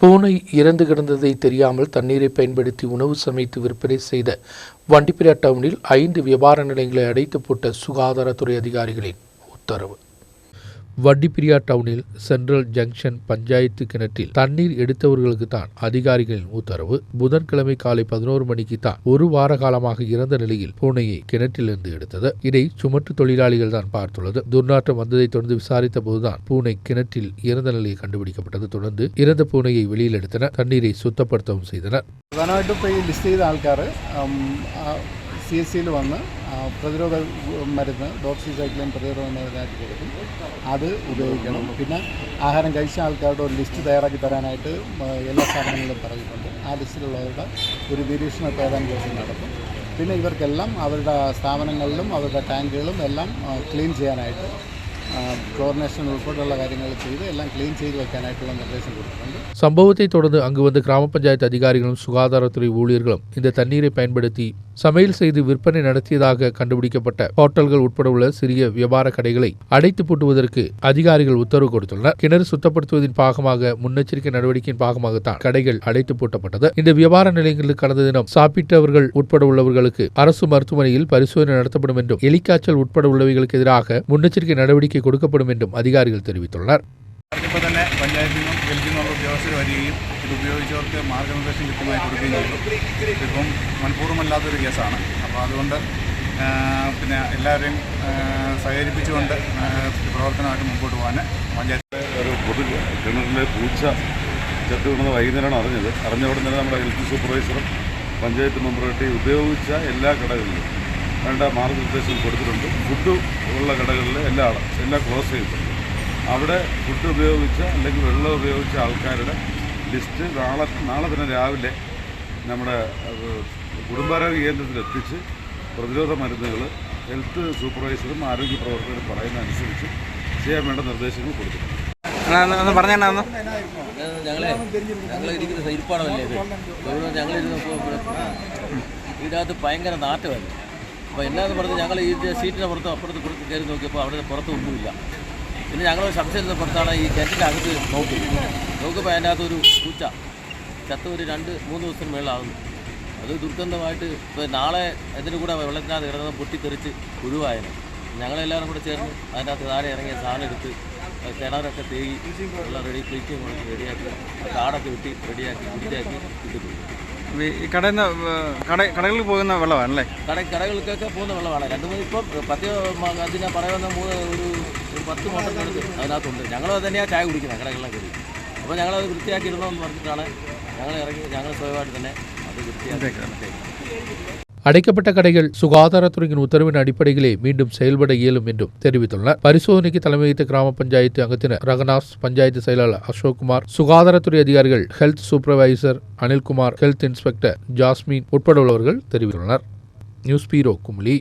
பூனை இறந்து கிடந்ததை தெரியாமல் தண்ணீரை பயன்படுத்தி உணவு சமைத்து விற்பனை செய்த வண்டிப்பிரா டவுனில் ஐந்து வியாபார நிலையங்களை அடைத்து போட்ட சுகாதாரத்துறை அதிகாரிகளின் உத்தரவு. வண்டிப்பிரியா டவுனில் சென்ட்ரல் ஜங்ஷன் பஞ்சாயத்து கிணற்றில் தண்ணீர் எடுத்தவர்களுக்கு தான் அதிகாரிகளின் உத்தரவு புதன்கிழமை காலை பதினோரு மணிக்கு தான் ஒரு வார காலமாக இறந்த நிலையில் பூனையை கிணற்றிலிருந்து எடுத்தது இதை சுமட்டு தொழிலாளிகள் தான் பார்த்துள்ளது துர்நாற்றம் வந்ததை தொடர்ந்து விசாரித்த போதுதான் பூனை கிணற்றில் இறந்த நிலையில் கண்டுபிடிக்கப்பட்டது தொடர்ந்து இறந்த பூனையை வெளியில் எடுத்தனர் தண்ணீரை சுத்தப்படுத்தவும் செய்தனர் പ്രധാനമായിട്ടും ഇപ്പോൾ ഈ ലിസ്റ്റ് ചെയ്ത ആൾക്കാർ സി എസ് സിയിൽ വന്ന് ആ, പ്രതിരോധ മരുന്ന് ഡോക്സിസൈക്ലിൻ പ്രതിരോധ മരുന്നായിട്ട് കൊടുക്കും. അത് ഉപയോഗിക്കണം. പിന്നെ ആഹാരം കഴിച്ച ആൾക്കാരുടെ ഒരു ലിസ്റ്റ് തയ്യാറാക്കി തരാനായിട്ട് എല്ലാ സ്ഥാപനങ്ങളിലും പറഞ്ഞിട്ടുണ്ട്. ആ ലിസ്റ്റിലുള്ളവരുടെ ഒരു നിരീക്ഷണത്തെ ഏതാനും ദിവസം നടത്തും പിന്നെ ഇവർക്കെല്ലാം അവരുടെ സ്ഥാപനങ്ങളിലും അവരുടെ ടാങ്കുകളും എല്ലാം ക്ലീൻ ചെയ്യാനായിട്ട് ക്ലോറിനേഷൻ ഉൾപ്പെടെയുള്ള കാര്യങ്ങൾ ചെയ്ത് എല്ലാം ക്ലീൻ ചെയ്ത് വെക്കാനായിട്ടുള്ള നിർദ്ദേശം കൊടുത്തിട്ടുണ്ട് சம்பவத்தை தொடர்ந்து அங்கு வந்த கிராம பஞ்சாயத்து அதிகாரிகளும் சுகாதாரத்துறை ஊழியர்களும் இந்த தண்ணீரை பயன்படுத்தி சமையல் செய்து விற்பனை நடத்தியதாக கண்டுபிடிக்கப்பட்ட ஹோட்டல்கள் உட்பட உள்ள சிறிய வியாபார கடைகளை அடைத்து பூட்டுவதற்கு அதிகாரிகள் உத்தரவு கொடுத்துள்ளனர் கிணறு சுத்தப்படுத்துவதின் பாகமாக முன்னெச்சரிக்கை நடவடிக்கையின் பாகமாகத்தான் கடைகள் அடைத்து பூட்டப்பட்டது இந்த வியாபார நிலையங்களில் கடந்த தினம் சாப்பிட்டவர்கள் உட்பட உள்ளவர்களுக்கு அரசு மருத்துவமனையில் பரிசோதனை நடத்தப்படும் என்றும் எலிக்காய்ச்சல் உட்பட உள்ளவைகளுக்கு எதிராக முன்னெச்சரிக்கை நடவடிக்கை கொடுக்கப்படும் என்றும் அதிகாரிகள் தெரிவித்துள்ளனர் ഇപ്പോൾ തന്നെ പഞ്ചായത്തിൽ നിന്നും ഹെൽത്തിൽ നിന്നുള്ള ഉദ്യോഗസ്ഥർ വരികയും ഇത് ഉപയോഗിച്ചവർക്ക് മാർഗനിർദ്ദേശം കൃത്യമായി കൊടുക്കുകയും ചെയ്തു ഇതിപ്പം മനഃപൂർവ്വമല്ലാത്തൊരു കേസാണ് അപ്പോൾ അതുകൊണ്ട് ആ, പിന്നെ എല്ലാവരെയും ആ, സഹകരിപ്പിച്ചുകൊണ്ട് ആ, പ്രവർത്തനമായിട്ട് മുമ്പോട്ട് പോകാൻ പഞ്ചായത്ത് ഒരു പൊതു കിണറിലെ പൂച്ച ചത്തു വീണത് വൈകുന്നേരമാണ് അറിഞ്ഞത് അറിഞ്ഞ ഉടൻ തന്നെ നമ്മുടെ ഹെൽത്ത് സൂപ്പർവൈസറും പഞ്ചായത്ത് മെമ്പറുമായിട്ട് ഈ ഉപയോഗിച്ച എല്ലാ കടകളിലും വേണ്ട മാർഗനിർദ്ദേശം കൊടുത്തിട്ടുണ്ട്. ഫുഡ് ഉള്ള കടകളിൽ എല്ലാ എല്ലാം ക്ലോസ് ചെയ്തിട്ടുണ്ട് അവിടെ ഫുഡ് ഉപയോഗിച്ച അല്ലെങ്കിൽ വെള്ളം ഉപയോഗിച്ച ആൾക്കാരുടെ ലിസ്റ്റ് നാളെ നാളെ തന്നെ രാവിലെ നമ്മുടെ കുടുംബാരോഗ്യ കേന്ദ്രത്തിൽ എത്തിച്ച് പ്രതിരോധ മരുന്നുകൾ ഹെൽത്ത് സൂപ്പർവൈസറും ആരോഗ്യ പ്രവർത്തകരും പറയുന്ന അനുസരിച്ച് ചെയ്യാൻ വേണ്ട നിർദ്ദേശങ്ങൾ കൊടുത്തിട്ടുണ്ട്. ഒന്ന് പറഞ്ഞാ ഒന്ന്. ഞങ്ങളെ ഇത്? ഇവിടെ ഞങ്ങൾ ഇതിനകത്ത് ഭയങ്കര നാറ്റമായിരുന്നു. അപ്പോൾ എന്നാന്ന് പറഞ്ഞ് ഞങ്ങൾ ഈ സീറ്റിന് പുറത്ത് അപ്പുറത്ത് കൊടുത്ത് കയറി നോക്കിയപ്പോൾ അവിടെ പുറത്ത് ഒന്നുമില്ല. പിന്നെ ഞങ്ങൾ സംശയത്തിന് പുറത്താണ് ഈ കിണറ്റിന്റെ അകത്ത് നോക്കി. നോക്കുമ്പോൾ അതിന്റെ അകത്ത് ഒരു പൂച്ച. ചത്ത ഒരു രണ്ട് മൂന്ന് ദിവസത്തിന് മേളാകുന്നു അത് ദുർഗന്ധമായിട്ട് ഇപ്പോൾ നാളെ ഇതിന് കൂടെ വെള്ളത്തിനകത്ത് ഇറങ്ങുന്ന പൊട്ടിത്തെറിച്ച് ഒഴിവായനെ ഞങ്ങളെല്ലാവരും കൂടെ ചേർന്ന് അതിനകത്ത് താഴെ ഇറങ്ങിയ സാധനം എടുത്ത് കിണറൊക്കെ തേകി എല്ലാം റെഡി ക്ലീറ്റിങ് റെഡിയാക്കി കാടൊക്കെ വെട്ടി റെഡിയാക്കി വൃത്തിയാക്കി ഈ കടയിൽ നിന്ന് കട കടകളിൽ പോകുന്ന വെള്ളമാണല്ലേ? കട കടകൾക്കൊക്കെ പോകുന്ന വെള്ളമാണ്. രണ്ട് മൂന്ന് ഇപ്പം പത്ത് അതിനെ പറയുന്ന മൂന്ന് ഒരു ഒരു പത്ത് മോട്ടറിനടുത്ത് അതിനകത്തുണ്ട്. ഞങ്ങൾ തന്നെയാണ് ചായ കുടിക്കുന്നത് കടകളിലൊക്കെ കയറി അപ്പോൾ ഞങ്ങളത് വൃത്തിയാക്കിയിരുന്നോ എന്ന് പറഞ്ഞിട്ടാണ് ഞങ്ങൾ ഇറങ്ങി ഞങ്ങൾ സ്വയമായിട്ട് തന്നെ അത് വൃത്തിയാക്കി அடைக்கப்பட்ட கடைகள் சுகாதாரத்துறையின் உத்தரவின் அடிப்படையிலே மீண்டும் செயல்பட இயலும் என்றும் தெரிவித்துள்ளனர். பரிசோதனைக்கு தலைமை வைத்த கிராம பஞ்சாயத்து அங்கத்தினர் ரகனாஸ் பஞ்சாயத்து செயலாளர் அசோக்குமார் சுகாதாரத்துறை அதிகாரிகள் health supervisor Anilkumar health inspector Jasmine உட்பட உள்ளவர்கள் தெரிவித்துள்ளனர். நியூஸ் பீரோ குமுளி